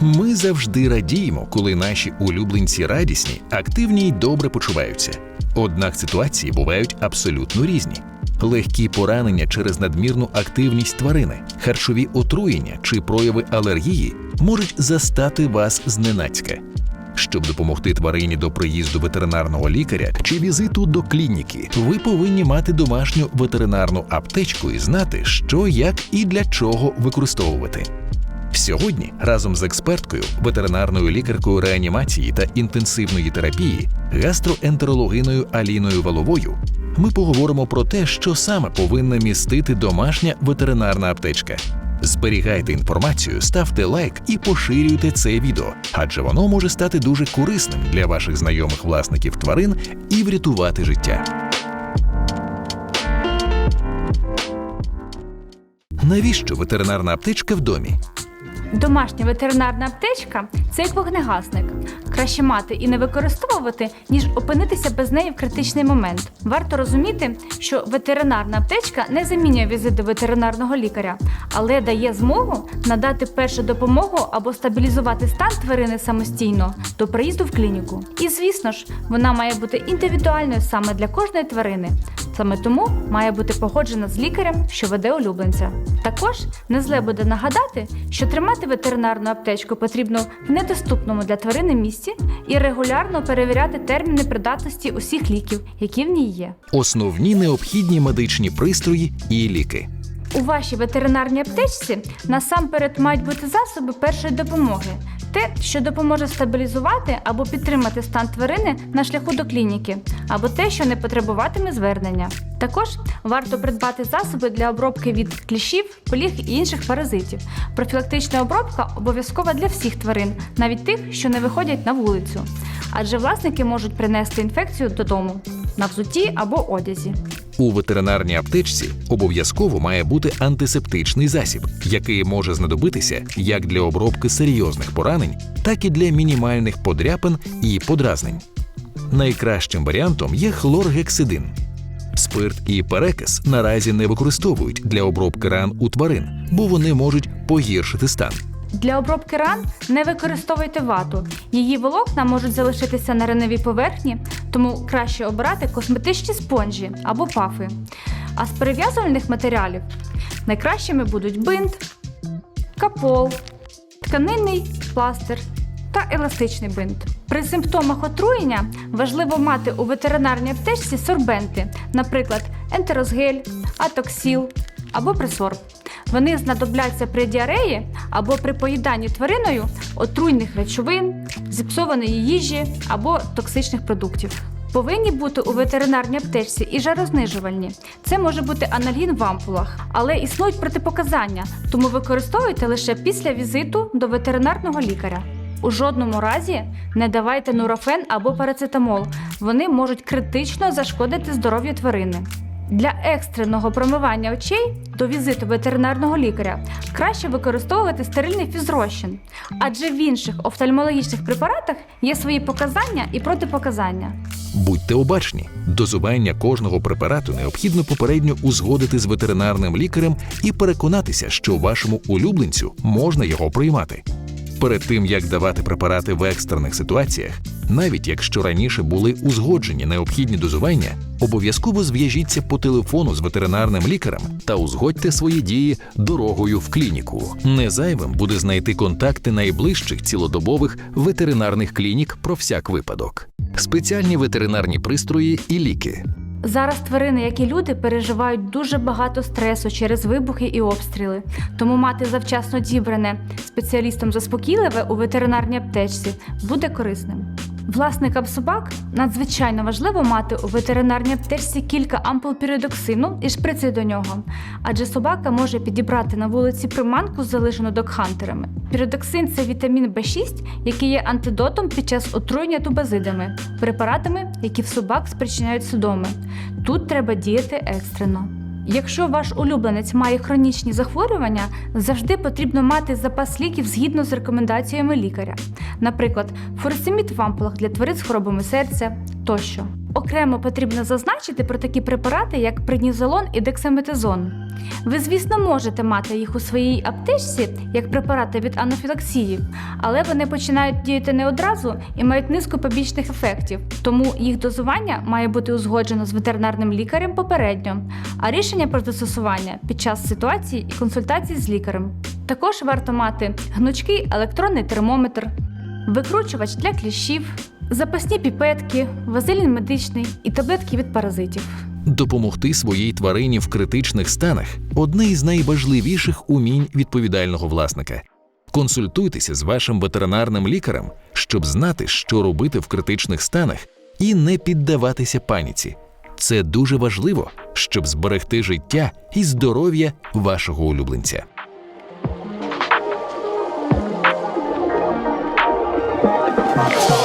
Ми завжди радіємо, коли наші улюбленці радісні, активні й добре почуваються. Однак ситуації бувають абсолютно різні. Легкі поранення через надмірну активність тварини, харчові отруєння чи прояви алергії можуть застати вас зненацька. Щоб допомогти тварині до приїзду ветеринарного лікаря чи візиту до клініки, ви повинні мати домашню ветеринарну аптечку і знати, що, як і для чого використовувати. Сьогодні разом з експерткою, ветеринарною лікаркою реанімації та інтенсивної терапії, гастроентерологиною Аліною Валовою, ми поговоримо про те, що саме повинна містити домашня ветеринарна аптечка. Зберігайте інформацію, ставте лайк і поширюйте це відео, адже воно може стати дуже корисним для ваших знайомих власників тварин і врятувати життя. Навіщо ветеринарна аптечка в домі? Домашня ветеринарна аптечка це як вогнегасник. Краще мати і не використовувати, ніж опинитися без неї в критичний момент. Варто розуміти, що ветеринарна аптечка не замінює візит до ветеринарного лікаря, але дає змогу надати першу допомогу або стабілізувати стан тварини самостійно до приїзду в клініку. І звісно ж, вона має бути індивідуальною саме для кожної тварини. Саме тому має бути погоджена з лікарем, що веде улюбленця. Також не зле буде нагадати, що тримати ветеринарну аптечку потрібно в недоступному для тварини місці і регулярно перевіряти терміни придатності усіх ліків, які в ній є. Основні необхідні медичні пристрої і ліки. У вашій ветеринарній аптечці насамперед мають бути засоби першої допомоги. Те, що допоможе стабілізувати або підтримати стан тварини на шляху до клініки, або те, що не потребуватиме звернення. Також варто придбати засоби для обробки від кліщів, поліг і інших паразитів. Профілактична обробка обов'язкова для всіх тварин, навіть тих, що не виходять на вулицю. Адже власники можуть принести інфекцію додому на взутті або одязі. У ветеринарній аптечці обов'язково має бути антисептичний засіб, який може знадобитися як для обробки серйозних поранень, так і для мінімальних подряпин і подразнень. Найкращим варіантом є хлоргексидин. Спирт і перекис наразі не використовують для обробки ран у тварин, бо вони можуть погіршити стан. Для обробки ран не використовуйте вату. Її волокна можуть залишитися на рановій поверхні, тому краще обирати косметичні спонжі або пафи. А з перев'язувальних матеріалів найкращими будуть бинт, капол, тканинний пластир та еластичний бинт. При симптомах отруєння важливо мати у ветеринарній аптечці сорбенти, наприклад, ентерозгель, атоксіл або присорб. Вони знадобляться при діареї або при поїданні твариною отруйних речовин, зіпсованої їжі або токсичних продуктів. Повинні бути у ветеринарній аптечці і жарознижувальні. Це може бути анальгін в ампулах, але існують протипоказання, тому використовуйте лише після візиту до ветеринарного лікаря. У жодному разі не давайте нурофен або парацетамол. Вони можуть критично зашкодити здоров'ю тварини. Для екстреного промивання очей до візиту ветеринарного лікаря краще використовувати стерильний фізрозчин, адже в інших офтальмологічних препаратах є свої показання і протипоказання. Будьте обачні, дозування кожного препарату необхідно попередньо узгодити з ветеринарним лікарем і переконатися, що вашому улюбленцю можна його приймати. Перед тим як давати препарати в екстрених ситуаціях, навіть якщо раніше були узгоджені необхідні дозування, обов'язково зв'яжіться по телефону з ветеринарним лікарем та узгодьте свої дії дорогою в клініку. Не зайвим буде знайти контакти найближчих цілодобових ветеринарних клінік про всяк випадок, спеціальні ветеринарні пристрої і ліки. Зараз тварини, як і люди, переживають дуже багато стресу через вибухи і обстріли. Тому мати завчасно дібране спеціалістом заспокійливе у ветеринарній аптечці буде корисним. Власникам собак надзвичайно важливо мати у ветеринарній аптечці кілька ампул піридоксину і шприци до нього, адже собака може підібрати на вулиці приманку, залишену докхантерами. Піридоксин це вітамін В6, який є антидотом під час отруєння тубазидами, препаратами, які в собак спричиняють судоми. Тут треба діяти екстрено. Якщо ваш улюбленець має хронічні захворювання, завжди потрібно мати запас ліків згідно з рекомендаціями лікаря, наприклад, фуросемід в ампулах для тварин з хворобами серця тощо. Окремо потрібно зазначити про такі препарати, як преднізолон і дексаметазон. Ви, звісно, можете мати їх у своїй аптечці як препарати від анафілаксії, але вони починають діяти не одразу і мають низку побічних ефектів, тому їх дозування має бути узгоджено з ветеринарним лікарем попередньо, а рішення про застосування під час ситуації і консультації з лікарем. Також варто мати гнучкий електронний термометр, викручувач для кліщів, запасні піпетки, вазелін медичний і таблетки від паразитів. Допомогти своїй тварині в критичних станах одне із найважливіших умінь відповідального власника. Консультуйтеся з вашим ветеринарним лікарем, щоб знати, що робити в критичних станах, і не піддаватися паніці. Це дуже важливо, щоб зберегти життя і здоров'я вашого улюбленця. Thank